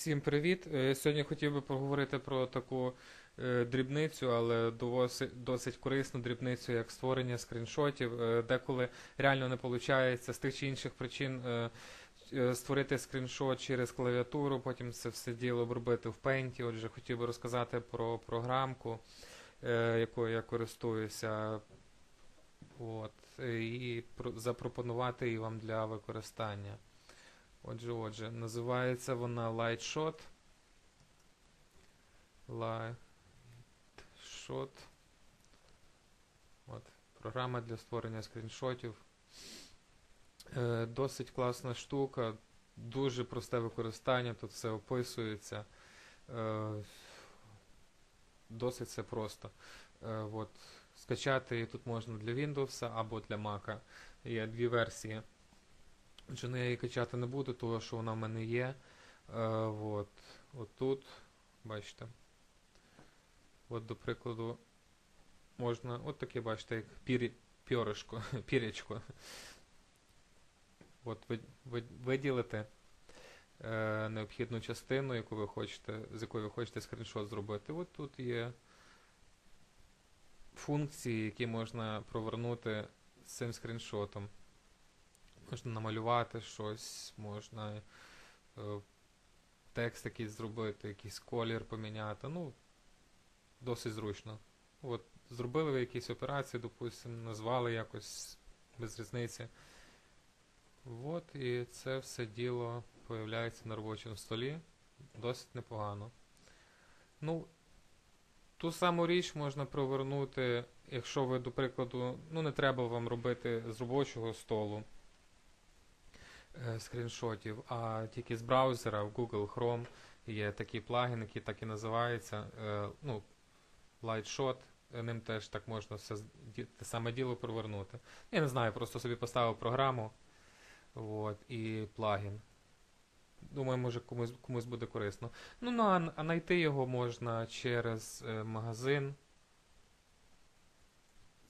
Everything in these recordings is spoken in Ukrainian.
Всім привіт! Е, Сьогодні хотів би поговорити про таку е, дрібницю, але досить, корисну дрібницю, як створення скріншотів. Е, Деколи реально не виходить з тих чи інших причин створити скріншот через клавіатуру, потім це все діло обробити в пенті. Отже, хотів би розказати про програмку, якою я користуюся. От, і про- запропонувати її вам для використання. Отже, отже, називається вона Lightshot. Lightshot. От, програма для створення скріншотів. Е, досить класна штука, дуже просте використання, тут все описується. Е, досить все просто. Е, от, скачати тут можна для Windows або для Mac. Є дві версії. Отже, я її качати не буду, тому що вона в мене є. Е, от, от тут, бачите. От, до прикладу, можна, от таке, бачите, як пірі, пьоришко, пірячко. От ви, ви, виділите е, необхідну частину, яку ви хочете, з якої ви хочете скріншот зробити. От тут є функції, які можна провернути з цим скріншотом. Можна намалювати щось, можна е, текст якийсь зробити, якийсь колір поміняти. Ну, досить зручно. От, зробили ви якісь операції, допустимо, назвали якось без різниці. От, і це все діло появляється на робочому столі. Досить непогано. Ну, ту саму річ можна провернути, якщо ви, до прикладу, ну не треба вам робити з робочого столу скріншотів, а тільки з браузера в Google Chrome є такий плагін, який так і називається. е, ну, Lightshot. е, Ним теж так можна все те саме діло провернути. Я не знаю, просто собі поставив програму от, і плагін. Думаю, може комусь, комусь буде корисно. Ну, ну а, а знайти його можна через е, магазин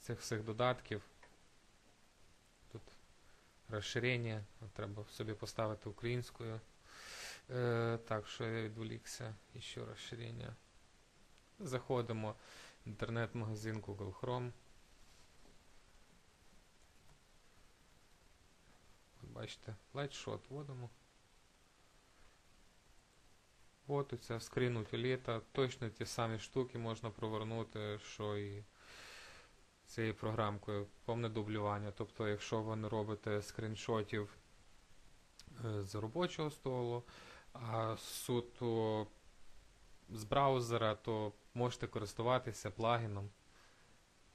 цих всіх додатків. Розширення, треба собі поставити українською. Е, так, що я відволікся. І що розширення. Заходимо в інтернет-магазин Google Chrome. Бачите, Lightshot вводимо. От оця скрін утиліта. Точно ті самі штуки можна провернути, що і цією програмкою. Повне дублювання. Тобто, якщо ви не робите скріншотів е, з робочого столу, а суто з браузера, то можете користуватися плагіном.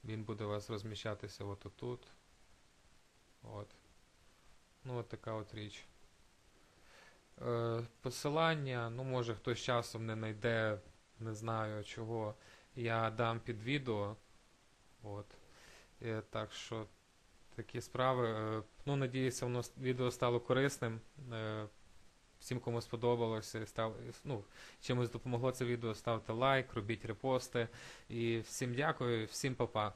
Він буде у вас розміщатися от отут. От. Ну, от така от річ. Е, посилання, ну, може хтось часом не знайде, не знаю чого. Я дам під відео. От. Е, так що такі справи. Е, ну, надіюся, воно відео стало корисним. Е, всім, кому сподобалося, став, ну, чимось допомогло це відео, ставте лайк, робіть репости. І всім дякую, всім па-па.